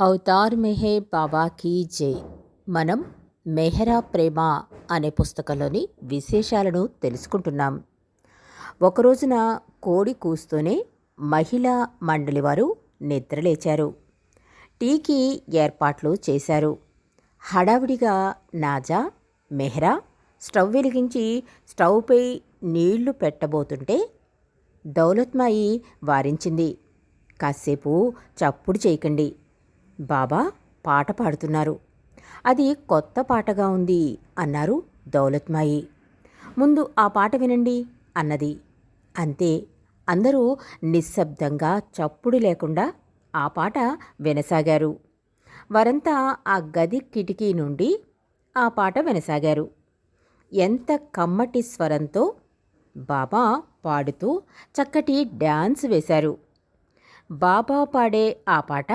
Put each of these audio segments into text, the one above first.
Avatar మెహే బాబాకి జే. మనం మెహరా ప్రేమ అనే పుస్తకంలోని విశేషాలను తెలుసుకుంటున్నాం. ఒక రోజున కోడి కూస్తూనే మహిళా మండలి వారు నిద్రలేచారు. టీకి ఏర్పాట్లు చేశారు. హడావిడిగా నాజా మెహ్రా స్టవ్ వెలిగించి స్టవ్పై నీళ్ళు పెట్టబోతుంటే దౌలత్మాయి వారించింది. కాసేపు చప్పుడు చేయకండి. బాబా పాట పాడుతున్నారు. అది కొత్త పాటగా ఉంది అన్నారు దౌలత్మాయి. ముందు ఆ పాట వినండి అన్నది. అంతే అందరూ నిశ్శబ్దంగా చప్పుడు లేకుండా ఆ పాట వినసాగారు. వారంతా ఆ గది కిటికీ నుండి ఆ పాట వినసాగారు. ఎంత కమ్మటి స్వరంతో బాబా పాడుతూ చక్కటి డ్యాన్స్ వేశారు. బాబా పాడే ఆ పాట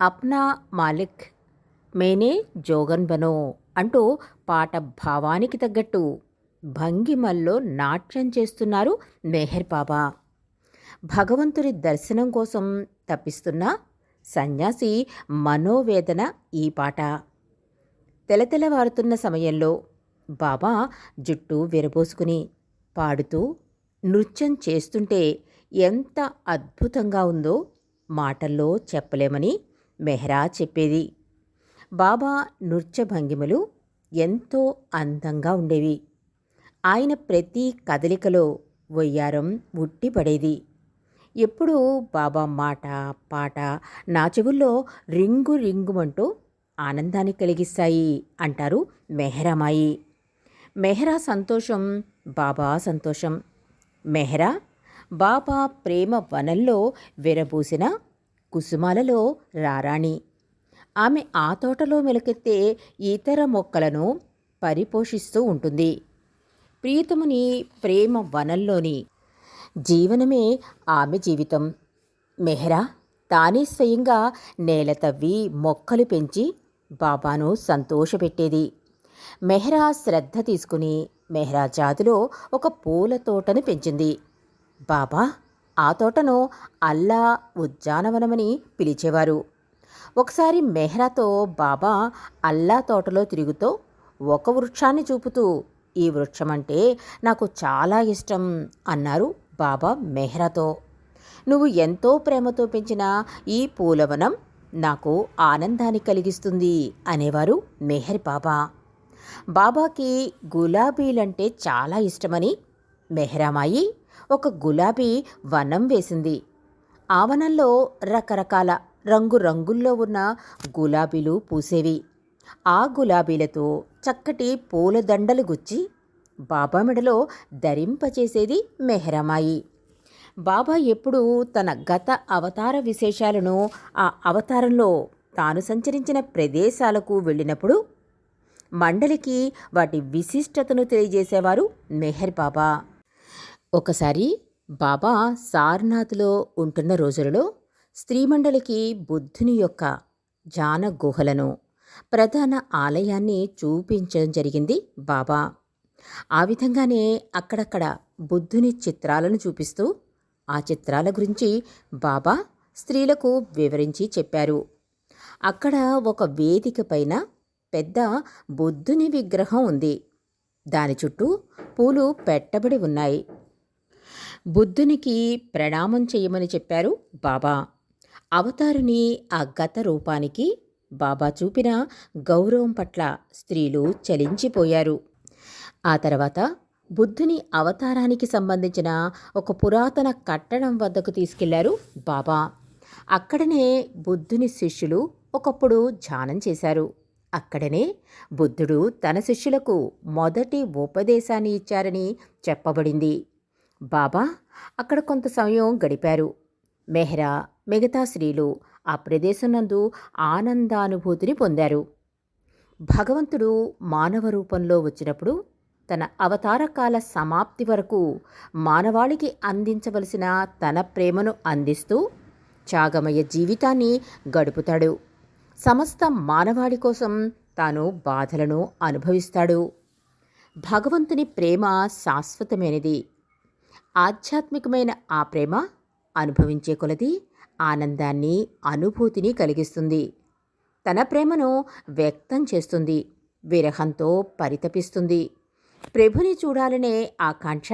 అప్నా మాలిక్ మేనే జోగన్ బనో అంటూ పాట భావానికి తగ్గట్టు భంగిమల్లో నాట్యం చేస్తున్నారు మెహర్ బాబా. భగవంతుడి దర్శనం కోసం తప్పిస్తున్న సన్యాసి మనోవేదన ఈ పాట. తెలతెలవారుతున్న సమయంలో బాబా జుట్టు విరబోసుకుని పాడుతూ నృత్యం చేస్తుంటే ఎంత అద్భుతంగా ఉందో మాటల్లో చెప్పలేమని మెహ్రా చెప్పేది. బాబా నృత్య భంగిమలు ఎంతో అందంగా ఉండేవి. ఆయన ప్రతి కదలికలో వయ్యారం ఉట్టిపడేది. ఎప్పుడూ బాబా మాట పాట నా చెవుల్లో రింగు రింగుమంటూ ఆనందాన్ని కలిగిస్తాయి అంటారు మెహరామాయి. మెహరా సంతోషం బాబా సంతోషం. మెహరా బాబా ప్రేమ వనంలో విరబూసిన కుసుమాలలో రారాణి ఆమె ఆ తోటలో మెలకెత్తే ఇతర మొక్కలను పరిపోషిస్తూ ఉంటుంది. ప్రియతముని ప్రేమ వనంలోని జీవనమే ఆమె జీవితం. మెహ్రా తానే స్వయంగా నేల తవ్వి మొక్కలు పెంచి బాబాను సంతోషపెట్టేది. మెహ్రా శ్రద్ధ తీసుకుని మెహ్రా జాతిలో ఒక పూల తోటను పెంచింది. బాబా ఆ తోటను అల్లా ఉద్యానవనమని పిలిచేవారు. ఒకసారి మెహ్రాతో బాబా అల్లా తోటలో తిరుగుతూ ఒక వృక్షాన్ని చూపుతూ ఈ వృక్షం అంటే నాకు చాలా ఇష్టం అన్నారు బాబా మెహ్రాతో. నువ్వు ఎంతో ప్రేమతో పెంచిన ఈ పూలవనం నాకు ఆనందాన్ని కలిగిస్తుంది అనేవారు మెహర్ బాబా. బాబాకి గులాబీలంటే చాలా ఇష్టమని మెహ్రామాయి ఒక గులాబీ వనం వేసింది. ఆ వనంలో రకరకాల రంగురంగుల్లో ఉన్న గులాబీలు పూసేవి. ఆ గులాబీలతో చక్కటి పూలదండలు గుచ్చి బాబా మెడలో ధరింపచేసేది మెహరమాయి. బాబా ఎప్పుడూ తన గత అవతార విశేషాలను ఆ అవతారంలో తాను సంచరించిన ప్రదేశాలకు వెళ్ళినప్పుడు మండలికి వాటి విశిష్టతను తెలియజేసేవారు మెహర్ బాబా. ఒకసారి బాబా సార్నాథ్లో ఉంటున్న రోజులలో స్త్రీమండలికి బుద్ధుని యొక్క జాన గుహలను ప్రధాన ఆలయాన్ని చూపించడం జరిగింది బాబా. ఆ విధంగానే అక్కడక్కడ బుద్ధుని చిత్రాలను చూపిస్తూ ఆ చిత్రాల గురించి బాబా స్త్రీలకు వివరించి చెప్పారు. అక్కడ ఒక వేదిక పైన పెద్ద బుద్ధుని విగ్రహం ఉంది. దాని చుట్టూ పూలు పెట్టబడి ఉన్నాయి. బుద్ధునికి ప్రణామం చేయమని చెప్పారు బాబా. అవతారుని ఆ గత రూపానికి బాబా చూపిన గౌరవం పట్ల స్త్రీలు చలించిపోయారు. ఆ తర్వాత బుద్ధుని అవతారానికి సంబంధించిన ఒక పురాతన కట్టడం వద్దకు తీసుకెళ్ళారు బాబా. అక్కడనే బుద్ధుని శిష్యులు ఒకప్పుడు ధ్యానం చేశారు. అక్కడనే బుద్ధుడు తన శిష్యులకు మొదటి ఉపదేశాన్ని ఇచ్చారని చెప్పబడింది. బాబా అక్కడ కొంత సమయం గడిపారు. మెహ్రా మిగతా స్త్రీలు ఆ ప్రదేశం నందు ఆనందానుభూతిని పొందారు. భగవంతుడు మానవ రూపంలో వచ్చినప్పుడు తన అవతారకాల సమాప్తి వరకు మానవాళికి అందించవలసిన తన ప్రేమను అందిస్తూ త్యాగమయ జీవితాన్ని గడుపుతాడు. సమస్త మానవాళి కోసం తాను బాధలను అనుభవిస్తాడు. భగవంతుని ప్రేమ శాశ్వతమైనది. ఆధ్యాత్మికమైన ఆ ప్రేమ అనుభవించే కొలది ఆనందాన్ని అనుభూతిని కలిగిస్తుంది. తన ప్రేమను వ్యక్తం చేస్తుంది విరహంతో పరితపిస్తుంది. ప్రభుని చూడాలనే ఆకాంక్ష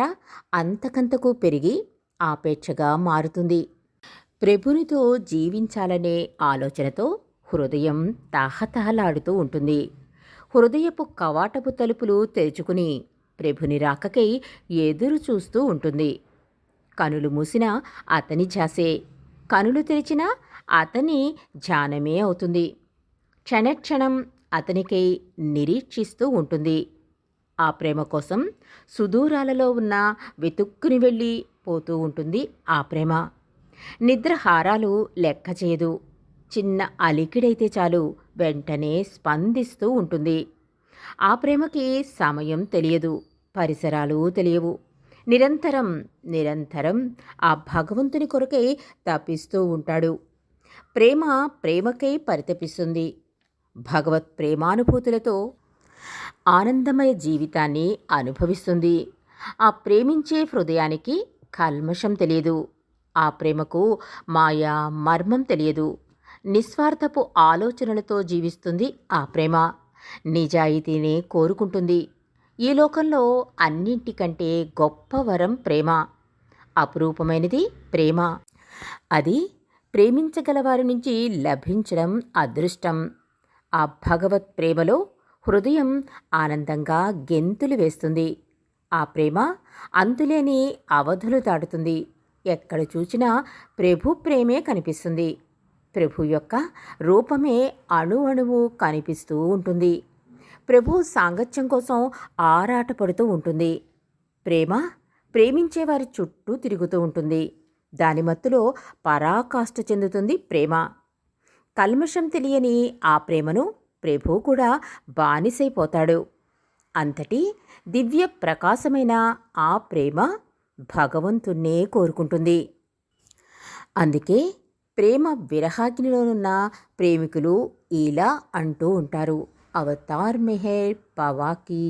అంతకంతకు పెరిగి ఆపేక్షగా మారుతుంది. ప్రభునితో జీవించాలనే ఆలోచనతో హృదయం తాహతహలాడుతూ ఉంటుంది. హృదయపు కవాటపు తలుపులు తెరుచుకుని ప్రభుని రాకకై ఎదురు చూస్తూ ఉంటుంది. కనులు మూసినా అతని ఝాసే కనులు తెరిచినా అతని ధ్యానమే అవుతుంది. క్షణక్షణం అతనికై నిరీక్షిస్తూ ఉంటుంది. ఆ ప్రేమ కోసం సుదూరాలలో ఉన్న వెతుక్కుని వెళ్ళి పోతూ ఉంటుంది ఆ ప్రేమ. నిద్రహారాలు లెక్క చేయదు చిన్న అలికిడైతే చాలు వెంటనే స్పందిస్తూ ఉంటుంది. ఆ ప్రేమకి సమయం తెలియదు పరిసరాలు తెలియవు. నిరంతరం నిరంతరం ఆ భగవంతుని కొరకై తప్పిస్తూ ఉంటాడు. ప్రేమ ప్రేమకై పరితపిస్తుంది. భగవత్ ప్రేమానుభూతులతో ఆనందమయ జీవితాన్ని అనుభవిస్తుంది. ఆ ప్రేమించే హృదయానికి కల్మషం తెలియదు. ఆ ప్రేమకు మాయా మర్మం తెలియదు. నిస్వార్థపు ఆలోచనలతో జీవిస్తుంది ఆ ప్రేమ. నిజాయితీనే కోరుకుంటుంది. ఈ లోకంలో అన్నింటికంటే గొప్ప వరం ప్రేమ. అపురూపమైనది ప్రేమ. అది ప్రేమించగలవారి నుంచి లభించడం అదృష్టం. ఆ భగవత్ ప్రేమలో హృదయం ఆనందంగా గెంతులు వేస్తుంది. ఆ ప్రేమ అంతులేని అవధులు దాటుతుంది. ఎక్కడ చూచినా ప్రభు ప్రేమే కనిపిస్తుంది. ప్రభు యొక్క రూపమే అణు అణువు కనిపిస్తూ ఉంటుంది. ప్రభు సాంగత్యం కోసం ఆరాటపడుతూ ఉంటుంది. ప్రేమ ప్రేమించేవారి చుట్టూ తిరుగుతూ ఉంటుంది. దాని మత్తులో పరాకాష్ట చెందుతుంది ప్రేమ. కల్మషం తెలియని ఆ ప్రేమను ప్రభు కూడా బానిసైపోతాడు. అంతటి దివ్య ప్రకాశమైన ఆ ప్రేమ భగవంతుణ్ణే కోరుకుంటుంది. అందుకే ప్రేమ విరహాగ్నిలోనున్న ప్రేమికులు ఇలా అంటూ ఉంటారు. అవతార్ మెహర్ పవాకి